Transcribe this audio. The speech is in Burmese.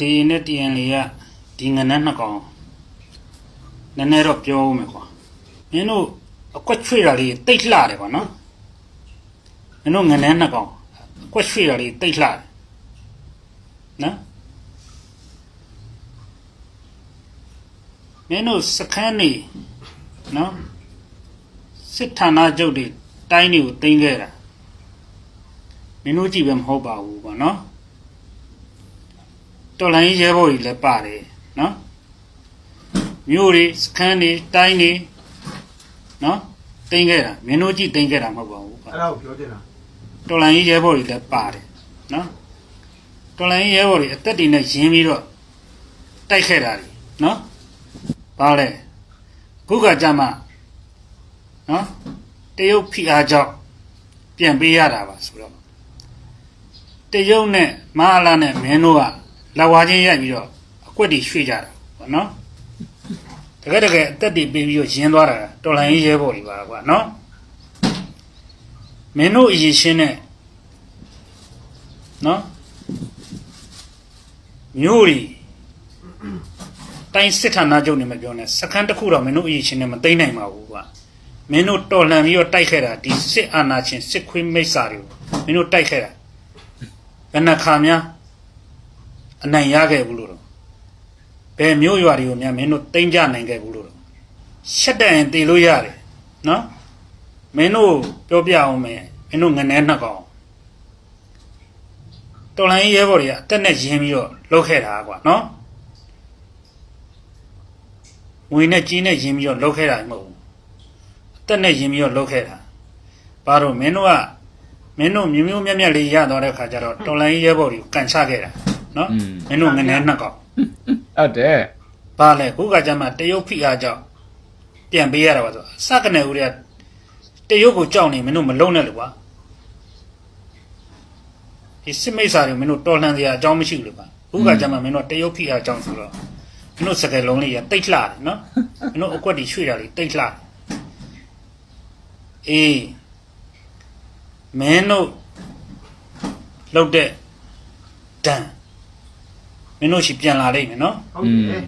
ဒီနဲ့တီအန်လေးကဒီငနန်းနှစ်ကောင်နည်းနည်းတော့ပြောဦးမယ်ကွာမင်းတို့အကွက်ချွေတာလေးတိတ်လှတယ်ကွာနော်မင်းတို့ငနန်းနှစ်ကောင်အကွက်ချွေတာလေးတိတ်လှတယ်နော်မင်းတို့စခန်းနေနော်စစ်ဌာနချုပ်တွေတိုင်းတွေကိုတင်ခဲ့တာမင်းတို့ကြည့်ပဲမဟုတ်ပါဘူးကွာနော် တော်လိုင်းရဲဘော်ကြီးလည်းပါတယ်နော်မြို့တွေစခန်းတွေတိုင်းတွေနော်တင်ခဲ့တာမင်းတို့ကြည့်တင်ခဲ့တာမဟုတ်ပါဘူးကွာအဲ့ဒါကိုပြောတင်တာတော်လိုင်းရဲဘော်ကြီးလည်းပါတယ်နော်တော်လိုင်းရဲဘော်ကြီးအသက်တွေနဲ့ရင်းပြီးတော့တိုက်ခဲ့တာလေနော်ဘာလဲခုကကြမှာနော်တရုတ်ဖိအားကြောင့်ပြန်ပေးရတာပါဆိုတော့တရုတ်နဲ့မဟာလာနဲ့မင်းတို့က လက်ဝါးချင်းရိုက်ပြီးတော့အကွက်တွေရွှေ့ကြတာပေါ့နော်တကယ်တကယ်အသက်တွေပေးပြီးတော့ရင်းသွားတာတော်လိုင်းရဲဘော်ကြီးပါကွာနော်မင်းတို့အရင်ရှင်းနဲ့နော်မျိုးတွေတိုင်းစစ်ဌာနချုပ်နေမပြောနဲ့စခန်းတစ်ခုတော့မင်းတို့အရင်ရှင်းနဲ့မသိမ့်နိုင်ပါဘူးကွာမင်းတို့တော်လှန်ပြီးတော့တိုက်ခဲ့တာဒီစစ်အာဏာရှင်စစ်ခွေးမိစ္ဆာတွေကိုမင်းတို့တိုက်ခဲ့တာဘယ်နှခါများ အနိုင်ရခဲ့ဘူးလို့တော့ဘယ်မျိုးရွာတွေကိုများမင်းတို့သိမ့်ကြနိုင်ခဲ့ဘူးလို့တော့ရှက်တဲ့ရင်တည်လို့ရတယ်နော်မင်းတို့ပြောပြအောင်မယ်မင်းတို့ငနဲနှစ်ကောင်တော်လိုင်းရဲဘော်တွေကအတက်နဲ့ရင်းပြီးတော့လှုပ်ခဲ့တာကွာနော်ငွေနဲ့ကြီးနဲ့ရင်းပြီးတော့လှုပ်ခဲ့တာမဟုတ်ဘူးအတက်နဲ့ရင်းပြီးတော့လှုပ်ခဲ့တာဘာလို့မင်းတို့ကမင်းတို့မျိုးမျိုးမြတ်မြတ်လေးရသွားတဲ့ခါကျတော့တော်လိုင်းရဲဘော်တွေကိုကန်ချခဲ့တာ နော်อืมမင်းတို့ငနဲနှစ်ကောင်ဟုတ်တယ်ဘာလဲခုကကြမှာတရုတ်ဖိအားကြောင့်ပြန်ပေးရတာပါဆိုစကနေဦးတွေကတရုတ်ကိုကြောက်နေမင်းတို့မလုံးနဲ့လို့ကွာဒီစစ်မိတ်ဆာတွေမင်းတို့တော်လှန်စရာအကြောင်းမရှိဘူးလို့ကွာခုကကြမှာမင်းတို့တရုတ်ဖိအားကြောင့်ဆိုတော့မင်းတို့စကယ်လုံးလေးရတိတ်လှတယ်နော်မင်းတို့အကွက်တွေရွှေ့တာလေးတိတ်လှတယ်အေးမင်းတို့လောက်တဲ့ဒဏ် မင်းတို့ရှိပြန်လာလိမ့်မယ်နော်ဟုတ်တယ်